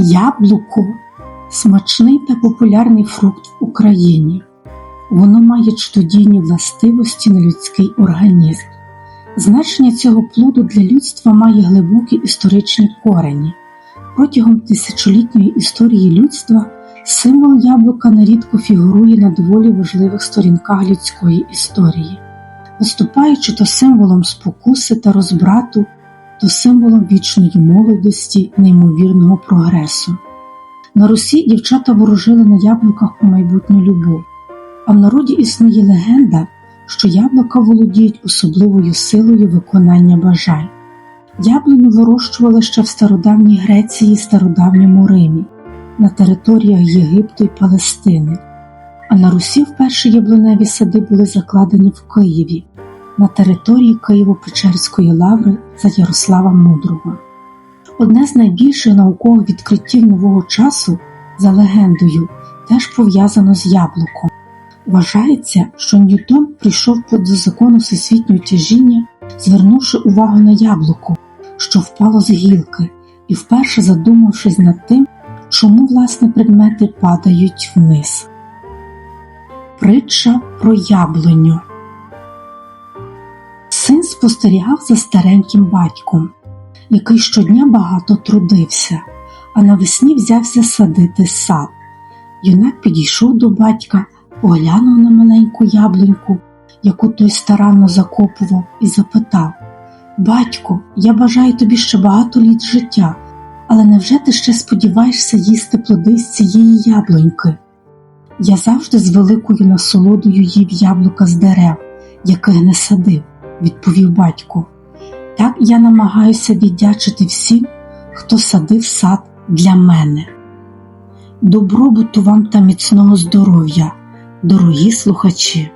Яблуко смачний та популярний фрукт в Україні. Воно має чудодійні властивості на людський організм. Значення цього плоду для людства має глибокі історичні корені. Протягом тисячолітньої історії людства символ яблука нерідко фігурує на доволі важливих сторінках людської історії, виступаючи то символом спокуси та розбрату, то символом вічної молодості, неймовірного прогресу. На Русі дівчата ворожили на яблуках у майбутню любов, а в народі існує легенда, що яблука володіють особливою силою виконання бажань. Яблуню вирощували ще в стародавній Греції і стародавньому Римі, на територіях Єгипту і Палестини, а на Русі вперше яблуневі сади були закладені в Києві на території Києво-Печерської лаври за Ярослава Мудрого. Одне з найбільших наукових відкриттів нового часу, за легендою, теж пов'язано з яблуком. Вважається, що Ньютон прийшов до закону всесвітнього тяжіння, звернувши увагу на яблуко, що впало з гілки, і вперше задумавшись над тим, чому власне предмети падають вниз. Притча про яблуню спостерігав за стареньким батьком, який щодня багато трудився, а навесні взявся садити сад. Юнак підійшов до батька, поглянув на маленьку яблуньку, яку той старанно закопував, і запитав Батько, я бажаю тобі ще багато літ життя, але невже ти ще сподіваєшся їсти плоди з цієї яблуньки? Я завжди з великою насолодою їв яблука з дерев, яких не садив, відповів батько. Так я намагаюся віддячити всім, хто садив сад для мене. Добробуту вам та міцного здоров'я, дорогі слухачі!